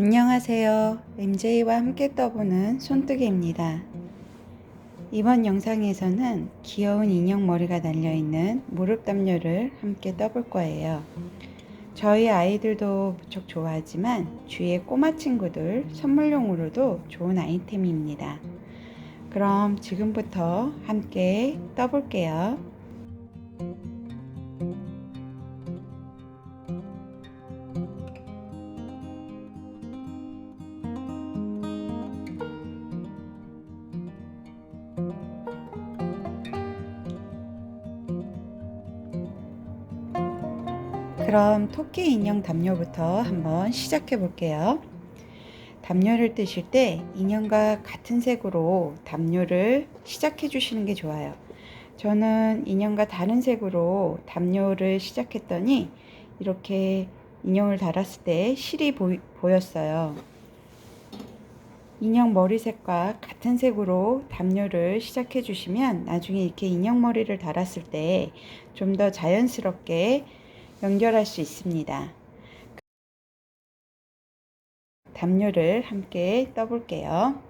안녕하세요. MJ와 함께 떠보는 손뜨개입니다. 이번 영상에서는 귀여운 인형 머리가 달려있는 무릎 담요를 함께 떠볼 거예요. 저희 아이들도 무척 좋아하지만 주위의 꼬마 친구들 선물용으로도 좋은 아이템입니다. 그럼 지금부터 함께 떠볼게요. 그럼 토끼 인형 담요부터 한번 시작해 볼게요. 담요를 뜨실 때 인형과 같은 색으로 담요를 시작해 주시는 게 좋아요. 저는 인형과 다른 색으로 담요를 시작했더니 이렇게 인형을 달았을 때 실이 보이, 보였어요. 인형 머리색과 같은 색으로 담요를 시작해 주시면 나중에 이렇게 인형 머리를 달았을 때 좀 더 자연스럽게 연결할 수 있습니다. 담요를 함께 떠볼게요.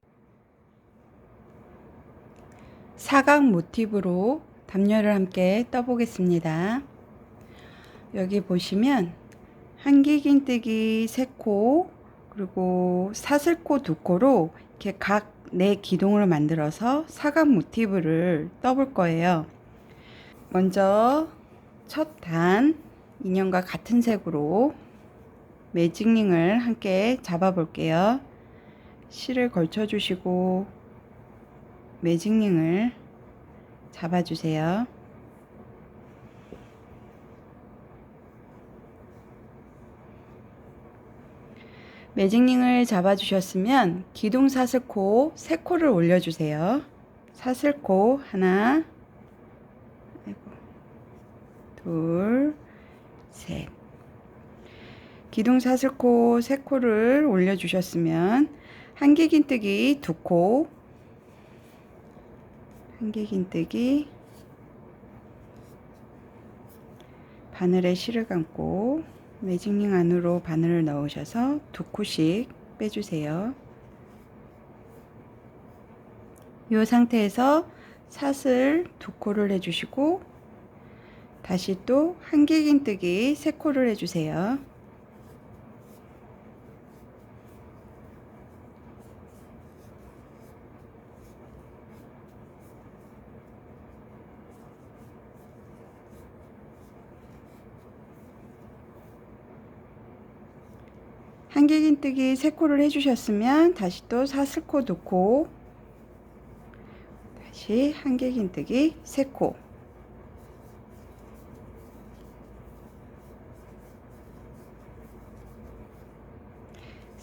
사각 모티브로 담요를 함께 떠보겠습니다. 여기 보시면 한길긴뜨기 세 코, 그리고 사슬코 두 코로 이렇게 각네 기둥을 만들어서 사각 모티브를 떠볼 거예요. 먼저 첫 단, 인형과 같은 색으로 매직링을 함께 잡아 볼게요. 실을 걸쳐 주시고 매직링을 잡아 주세요. 매직링을 잡아 주셨으면 기둥 사슬코 세 코를 올려 주세요. 사슬코 하나 둘, 셋. 기둥 사슬코 세 코를 올려주셨으면 한길긴뜨기 두 코, 한길긴뜨기 바늘에 실을 감고 매직링 안으로 바늘을 넣으셔서 두 코씩 빼주세요. 이 상태에서 사슬 두 코를 해주시고 다시 또 한길긴뜨기 세 코를 해주세요. 한길긴뜨기 세 코를 해주셨으면 다시 또 사슬코 두 코, 다시 한길긴뜨기 세 코.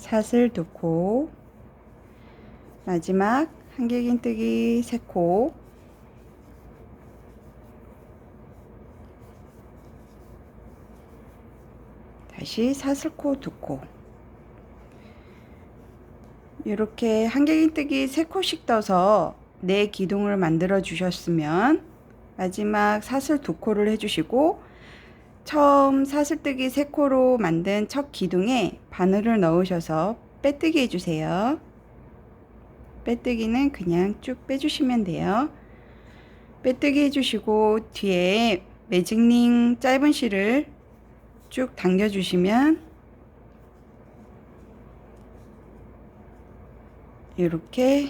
사슬 두 코, 마지막 한길긴뜨기 세 코, 다시 사슬코 두 코. 이렇게 한길긴뜨기 세 코씩 떠서 네 기둥을 만들어 주셨으면 마지막 사슬 두 코를 해주시고 처음 사슬뜨기 세 코로 만든 첫 기둥에 바늘을 넣으셔서 빼뜨기 해주세요. 빼뜨기는 그냥 쭉 빼주시면 돼요. 빼뜨기 해주시고 뒤에 매직링 짧은 실을 쭉 당겨주시면 이렇게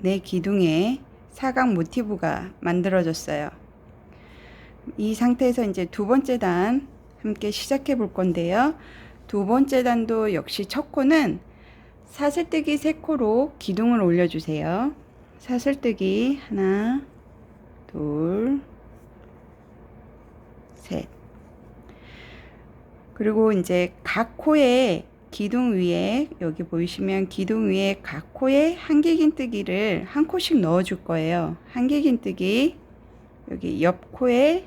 내 기둥에 사각 모티브가 만들어졌어요. 이 상태에서 이제 두 번째 단 함께 시작해 볼 건데요. 두 번째 단도 역시 첫 코는 사슬뜨기 세 코로 기둥을 올려주세요. 사슬뜨기 하나, 둘, 셋. 그리고 이제 각 코에 기둥 위에 여기 보이시면 기둥 위에 각 코에 한길긴뜨기를 한 코씩 넣어 줄 거예요. 한길긴뜨기 여기 옆 코에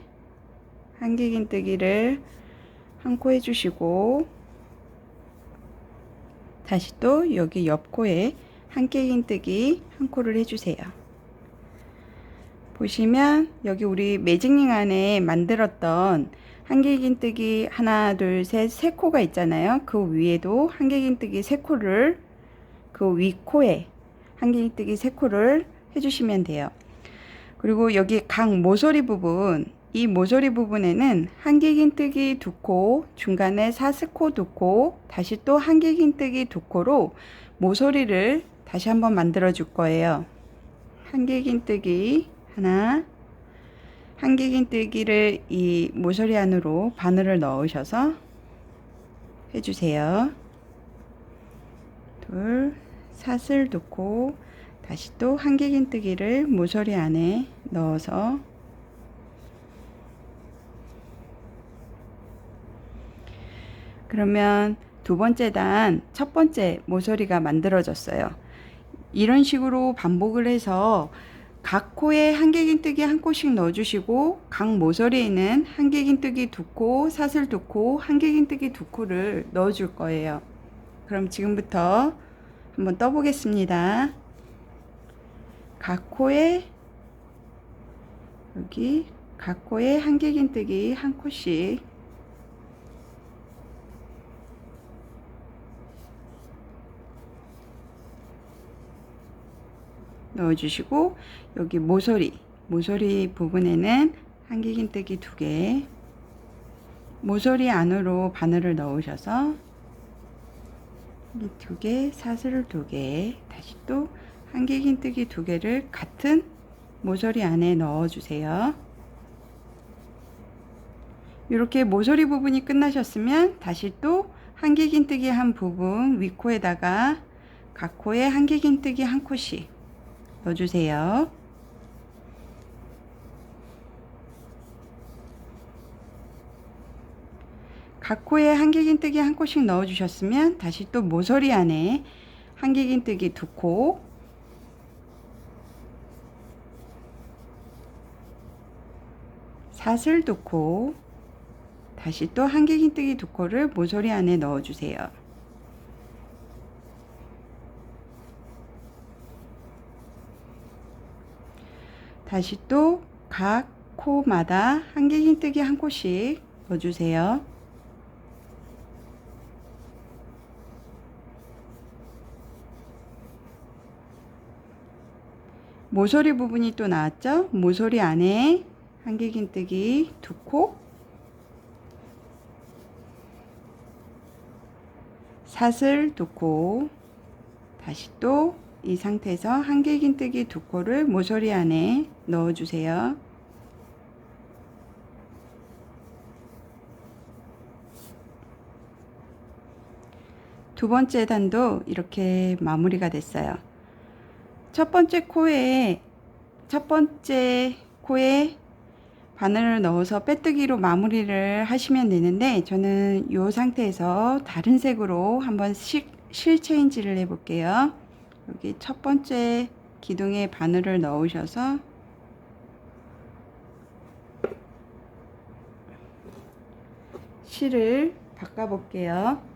한길긴뜨기를 한 코 해주시고 다시 또 여기 옆 코에 한길긴뜨기 한 코를 해주세요. 보시면 여기 우리 매직링 안에 만들었던 한길긴뜨기 하나 둘 셋 세 코가 있잖아요. 그 위에도 한길긴뜨기 세 코를 그 위 코에 한길긴뜨기 세 코를 해주시면 돼요. 그리고 여기 각 모서리 부분 이 모서리 부분에는 한길긴뜨기 두 코, 중간에 사스코 두 코, 다시 또 한길긴뜨기 두 코로 모서리를 다시 한번 만들어 줄 거예요. 한길긴뜨기 하나, 한길긴뜨기를 이 모서리 안으로 바늘을 넣으셔서 해주세요. 둘, 사슬 두 코, 다시 또 한길긴뜨기를 모서리 안에 넣어서 그러면 두 번째 단 첫 번째 모서리가 만들어졌어요. 이런 식으로 반복을 해서 각 코에 한길긴뜨기 한 코씩 넣어주시고 각 모서리에는 한길긴뜨기 두 코, 사슬 두 코, 한길긴뜨기 두 코를 넣어줄 거예요. 그럼 지금부터 한번 떠보겠습니다. 각 코에 여기 각 코에 한길긴뜨기 한 코씩 넣어주시고 여기 모서리 모서리 부분에는 한길긴뜨기 두 개 모서리 안으로 바늘을 넣으셔서 두 개, 사슬 두 개, 다시 또 한길긴뜨기 두 개를 같은 모서리 안에 넣어주세요. 이렇게 모서리 부분이 끝나셨으면 다시 또 한길긴뜨기 한 부분 윗코에다가 각 코에 한길긴뜨기 한 코씩 넣어주세요. 각 코에 한길긴뜨기 한 코씩 넣어주셨으면 다시 또 모서리 안에 한길긴뜨기 두 코, 사슬 두 코, 다시 또 한길긴뜨기 두 코를 모서리 안에 넣어주세요. 다시 또 각 코마다 한길긴뜨기 한 코씩 넣어주세요. 모서리 부분이 또 나왔죠? 모서리 안에 한길긴뜨기 두 코, 사슬 두 코, 다시 또 이 상태에서 한길긴뜨기 두 코를 모서리 안에 넣어주세요. 두 번째 단도 이렇게 마무리가 됐어요. 첫 번째 코에 첫 번째 코에 바늘을 넣어서 빼뜨기로 마무리를 하시면 되는데 저는 이 상태에서 다른 색으로 한번 실, 실 체인지를 해 볼게요. 여기 첫 번째 기둥에 바늘을 넣으셔서 실을 바꿔 볼게요.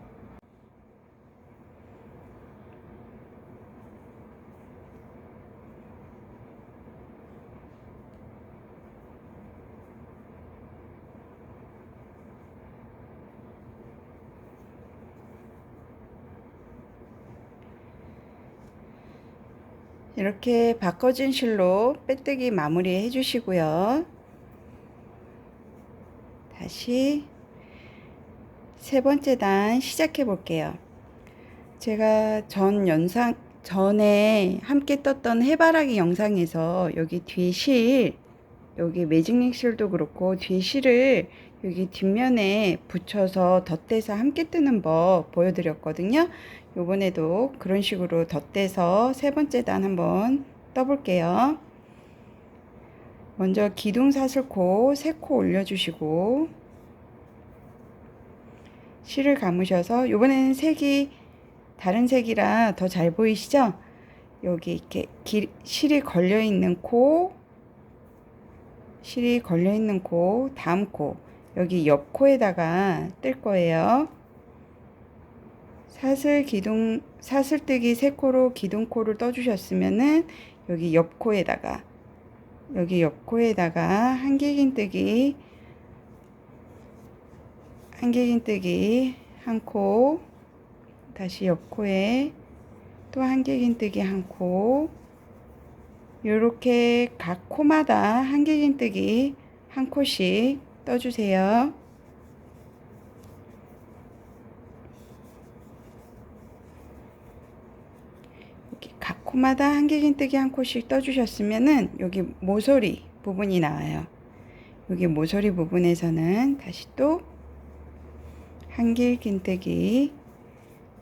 이렇게 바꿔진 실로 빼뜨기 마무리 해주시고요. 다시 세 번째 단 시작해 볼게요. 제가 전 영상 전에 함께 떴던 해바라기 영상에서 여기 뒤 실, 여기 매직링 실도 그렇고 뒤 실을 여기 뒷면에 붙여서 덧대서 함께 뜨는 법 보여드렸거든요. 요번에도 그런 식으로 덧대서 세 번째 단 한번 떠볼게요. 먼저 기둥 사슬코 세 코 올려주시고 실을 감으셔서 요번에는 색이 다른 색이라 더 잘 보이시죠? 여기 이렇게 길, 실이 걸려 있는 코, 실이 걸려 있는 코, 다음 코, 여기 옆 코에다가 뜰 거예요. 사슬 기둥 사슬뜨기 세 코로 기둥코를 떠주셨으면은 여기 옆 코에다가 여기 옆 코에다가 한길긴뜨기 한길긴뜨기 한 코, 다시 옆 코에 또 한길긴뜨기 한 코, 요렇게 각 코마다 한길긴뜨기 한 코씩 떠주세요. 이렇게 각 코마다 한길긴뜨기 한 코씩 떠주셨으면은 여기 모서리 부분이 나와요. 여기 모서리 부분에서는 다시 또 한길긴뜨기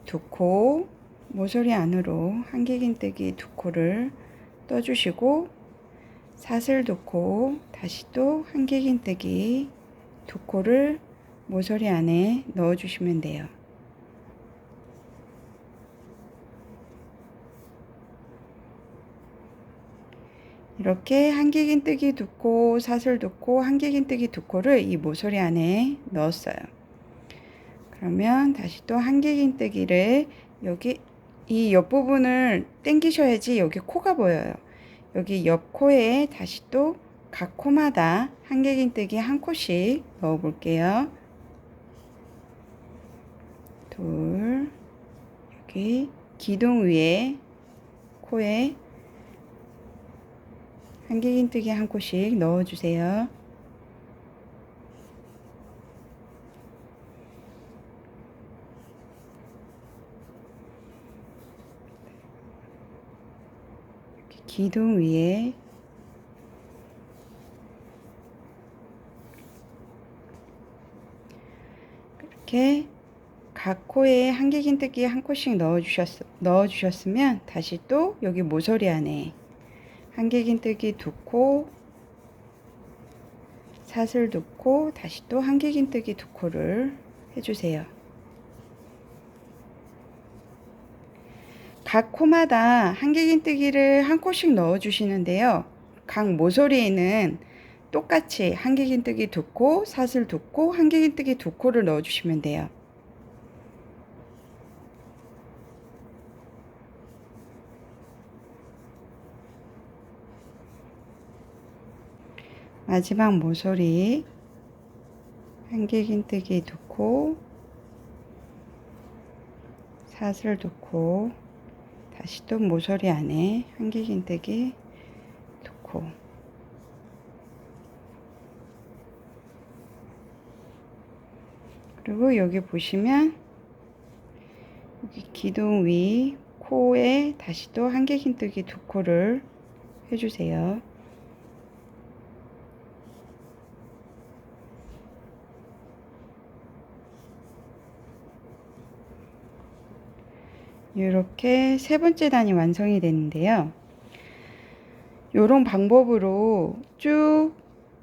두 코, 모서리 안으로 한길긴뜨기 두 코를 떠주시고 사슬 두 코, 다시 또 한길긴뜨기 두 코를 모서리 안에 넣어주시면 돼요. 이렇게 한길긴 뜨기 두 코, 사슬 두 코, 한길긴 뜨기 두 코를 이 모서리 안에 넣었어요. 그러면 다시 또 한길긴 뜨기를 여기 이 옆부분을 당기셔야지 여기 코가 보여요. 여기 옆 코에 다시 또 각 코마다 한길긴 뜨기 한 코씩 넣어 볼게요. 둘, 여기 기둥 위에 코에 한길긴뜨기 한 코씩 넣어주세요. 기둥 위에 이렇게 각 코에 한길긴뜨기 한 코씩 넣어주셨, 넣어주셨으면 다시 또 여기 모서리 안에 한길긴뜨기 두 코, 사슬 두 코, 다시 또 한길긴뜨기 두 코를 해주세요. 각 코마다 한길긴뜨기를 한 코씩 넣어주시는데요. 각 모서리에는 똑같이 한길긴뜨기 두 코, 사슬 두 코, 한길긴뜨기 두 코를 넣어주시면 돼요. 마지막 모서리 한길긴뜨기 두 코, 사슬 두 코, 다시 또 모서리 안에 한길긴뜨기 두 코. 그리고 여기 보시면 여기 기둥 위 코에 다시 또 한길긴뜨기 두 코를 해주세요. 이렇게 세 번째 단이 완성이 되는데요. 이런 방법으로 쭉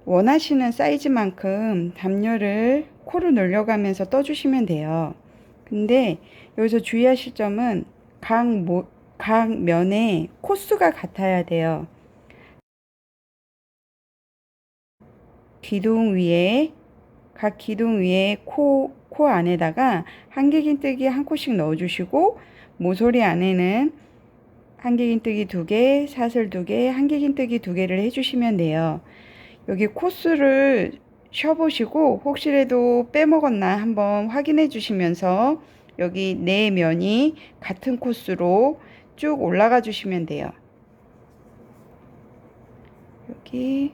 원하시는 사이즈만큼 담요를 코로 늘려가면서 떠주시면 돼요. 근데 여기서 주의하실 점은 각, 모, 각 면에 코수가 같아야 돼요. 기둥 위에 각 기둥 위에 코, 코 안에다가 한길긴뜨기 한 코씩 넣어주시고 모서리 안에는 한길긴뜨기 두 개, 사슬 두 개, 한길긴뜨기 두 개를 해주시면 돼요. 여기 코스를 쉬어보시고 혹시라도 빼먹었나 한번 확인해 주시면서 여기 네 면이 같은 코스로 쭉 올라가 주시면 돼요. 여기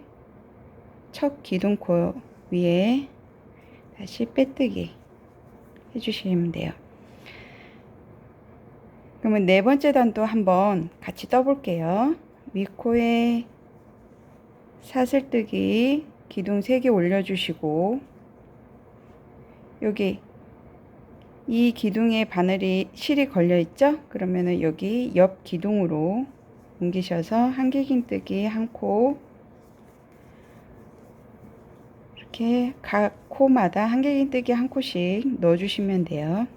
첫 기둥코 위에 다시 빼뜨기 해주시면 돼요. 그러면 네 번째 단도 한번 같이 떠볼게요. 위코에 사슬뜨기 기둥 3개 올려주시고 여기 이 기둥에 바늘이 실이 걸려 있죠? 그러면은 여기 옆 기둥으로 옮기셔서 한길긴뜨기 한 코 이렇게 각 코마다 한길긴뜨기 한 코씩 넣어주시면 돼요.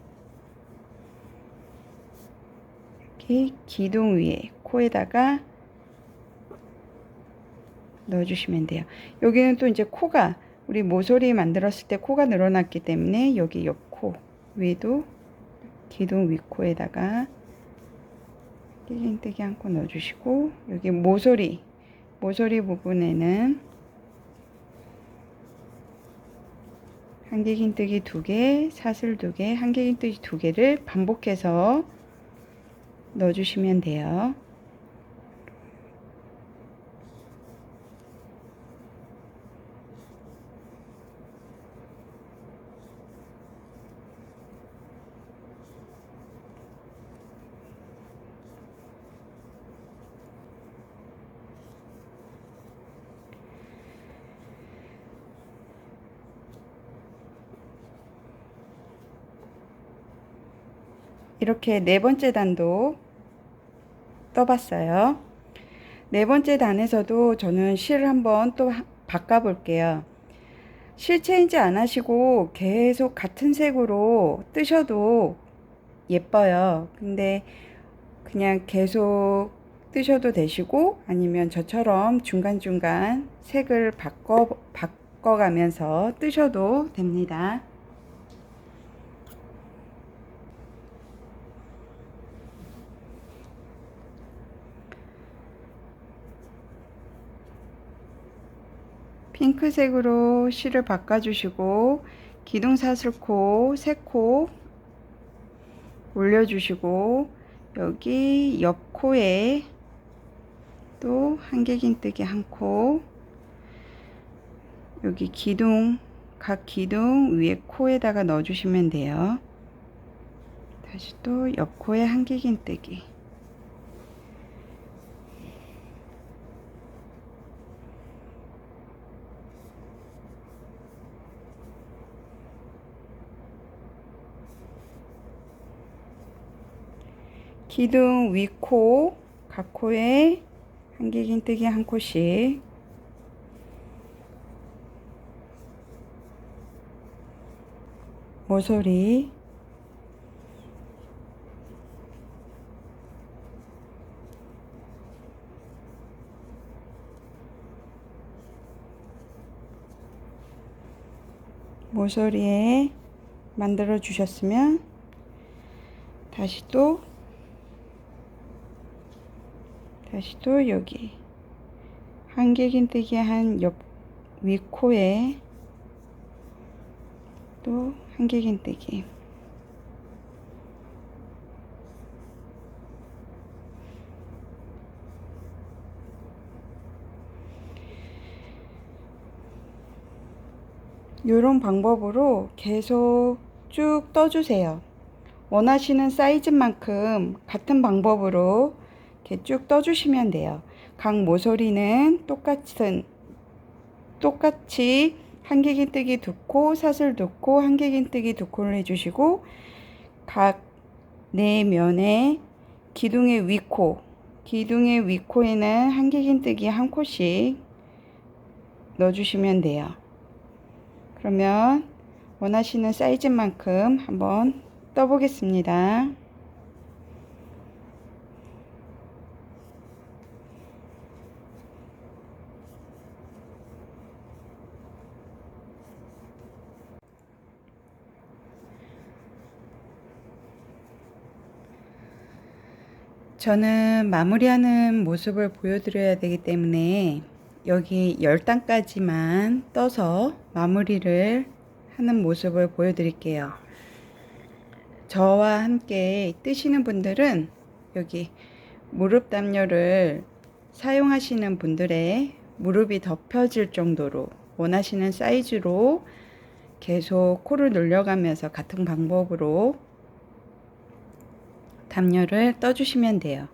이렇게 기둥 위에 코에다가 넣어주시면 돼요. 여기는 또 이제 코가 우리 모서리 만들었을 때 코가 늘어났기 때문에 여기 옆코 위에도 기둥 윗코에다가 낄링뜨기 한 코 넣어주시고 여기 모서리 모서리 부분에는 한길긴뜨기 두 개, 사슬 두 개, 한길긴뜨기 두 개를 반복해서 넣어주시면 돼요. 이렇게 네 번째 단도 떠봤어요. 네 번째 단에서도 저는 실을 한번 또 하- 바꿔볼게요. 실 체인지 안 하시고 계속 같은 색으로 뜨셔도 예뻐요. 근데 그냥 계속 뜨셔도 되시고 아니면 저처럼 중간중간 색을 바꿔, 바꿔가면서 뜨셔도 됩니다. 핑크색으로 실을 바꿔주시고 기둥사슬코 세코 올려주시고 여기 옆코에 또 한길긴뜨기 한 코 여기 기둥 각 기둥 위에 코에다가 넣어주시면 돼요. 다시 또 옆코에 한길긴뜨기 기둥 위코 각 코에 한길긴뜨기 한 코씩. 모서리. 모서리에 만들어 주셨으면 다시 또 다시 또 여기 한길긴뜨기 한 옆 위코에 또 한길긴뜨기 이런 방법으로 계속 쭉 떠주세요. 원하시는 사이즈만큼 같은 방법으로 이렇게 쭉 떠주시면 돼요. 각 모서리는 똑같은 똑같이 한길긴뜨기 두 코, 사슬 두 코, 한길긴뜨기 두 코를 해주시고 각 네 면에 기둥의 위코, 기둥의 위코에는 한길긴뜨기 한 코씩 넣어주시면 돼요. 그러면 원하시는 사이즈만큼 한번 떠보겠습니다. 저는 마무리하는 모습을 보여드려야 되기 때문에 여기 10단까지만 떠서 마무리를 하는 모습을 보여드릴게요. 저와 함께 뜨시는 분들은 여기 무릎 담요를 사용하시는 분들의 무릎이 덮여질 정도로 원하시는 사이즈로 계속 코를 늘려가면서 같은 방법으로 담요를 떠주시면 돼요.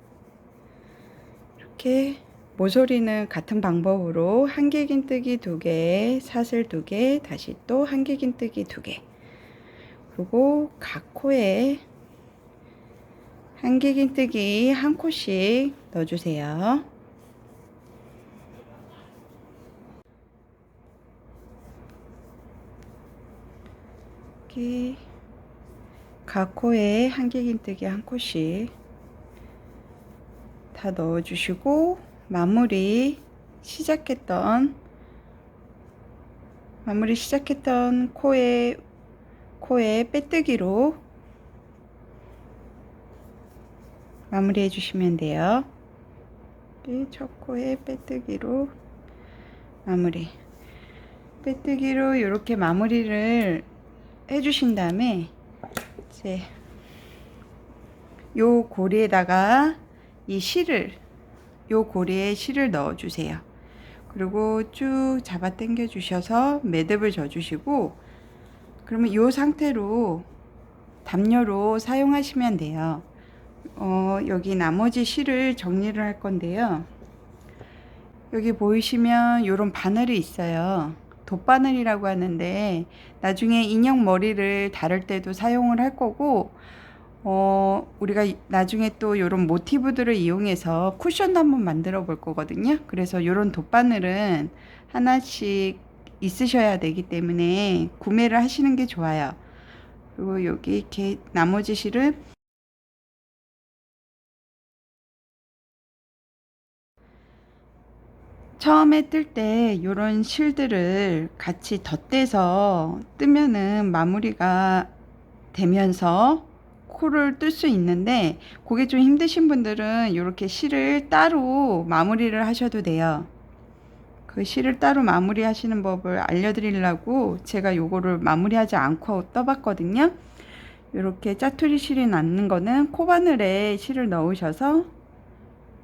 이렇게 모서리는 같은 방법으로 한길긴뜨기 두 개, 사슬 두 개, 다시 또 한길긴뜨기 두 개. 그리고 각 코에 한길긴뜨기 한 코씩 넣어주세요. 이렇게 각 코에 한길긴뜨기 한 코씩 다 넣어주시고 마무리 시작했던 마무리 시작했던 코에 코에 빼뜨기로 마무리 해 주시면 돼요. 이첫 코에 빼뜨기로 마무리. 빼뜨기로 이렇게 마무리를 해주신 다음에 이제 요 고리에다가 이 실을 요 고리에 실을 넣어 주세요. 그리고 쭉 잡아 당겨 주셔서 매듭을 줘 주시고 그러면 요 상태로 담요로 사용하시면 돼요. 어, 여기 나머지 실을 정리를 할 건데요. 여기 보이시면 이런 바늘이 있어요. 돗바늘이라고 하는데 나중에 인형 머리를 다룰 때도 사용을 할 거고 어, 우리가 이- 나중에 또 이런 모티브들을 이용해서 쿠션도 한번 만들어 볼 거거든요. 그래서 이런 돗바늘은 하나씩 있으셔야 되기 때문에 구매를 하시는 게 좋아요. 그리고 여기 이렇게 나머지 실은 처음에 뜰 때 이런 실들을 같이 덧대서 뜨면은 마무리가 되면서 코를 뜰 수 있는데 그게 좀 힘드신 분들은 이렇게 실을 따로 마무리를 하셔도 돼요. 그 실을 따로 마무리 하시는 법을 알려드리려고 제가 요거를 마무리하지 않고 떠봤거든요. 이렇게 짜투리 실이 남는 거는 코바늘에 실을 넣으셔서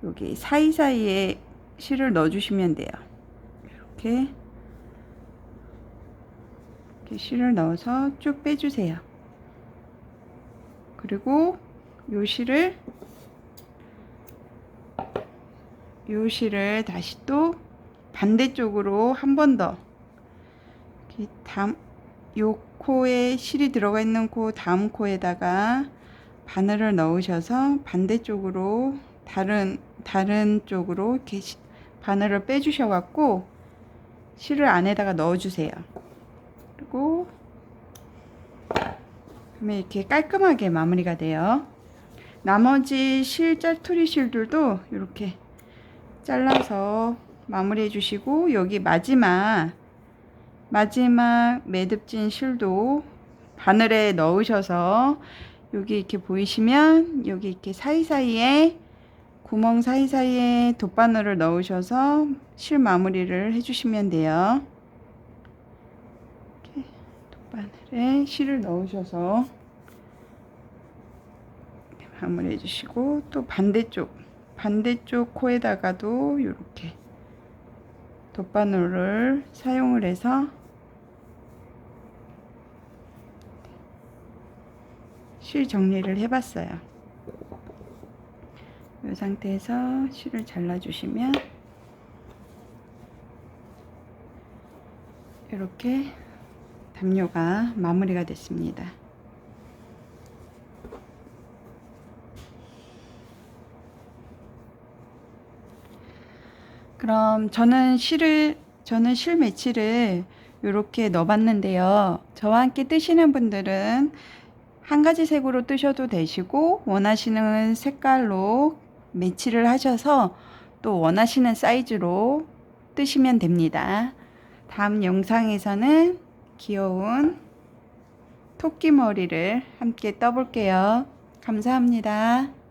여기 사이사이에 실을 넣어주시면 돼요. 이렇게 이렇게 실을 넣어서 쭉 빼주세요. 그리고 요 실을 요 실을 다시 또 반대쪽으로 한 번 더 다음 요 코에 실이 들어가 있는 코 다음 코에다가 바늘을 넣으셔서 반대쪽으로 다른 다른 쪽으로 이렇게 시- 바늘을 빼주셔 갖고 실을 안에다가 넣어주세요. 그리고 그러면 이렇게 깔끔하게 마무리가 돼요. 나머지 실 짤투리 실들도 이렇게 잘라서 마무리해 주시고 여기 마지막 마지막 매듭진 실도 바늘에 넣으셔서 여기 이렇게 보이시면 여기 이렇게 사이사이에 구멍 사이사이에 돗바늘을 넣으셔서 실 마무리를 해주시면 돼요. 이렇게 돗바늘에 실을 넣으셔서 마무리해 주시고 또 반대쪽 반대쪽 코에다가도 이렇게 돗바늘을 사용을 해서 실 정리를 해봤어요. 이 상태에서 실을 잘라주시면 이렇게 담요가 마무리가 됐습니다. 그럼 저는 실을 저는 실 매치를 이렇게 넣어봤는데요. 저와 함께 뜨시는 분들은 한 가지 색으로 뜨셔도 되시고 원하시는 색깔로 매치를 하셔서 또 원하시는 사이즈로 뜨시면 됩니다. 다음 영상에서는 귀여운 토끼 머리를 함께 떠볼게요. 감사합니다.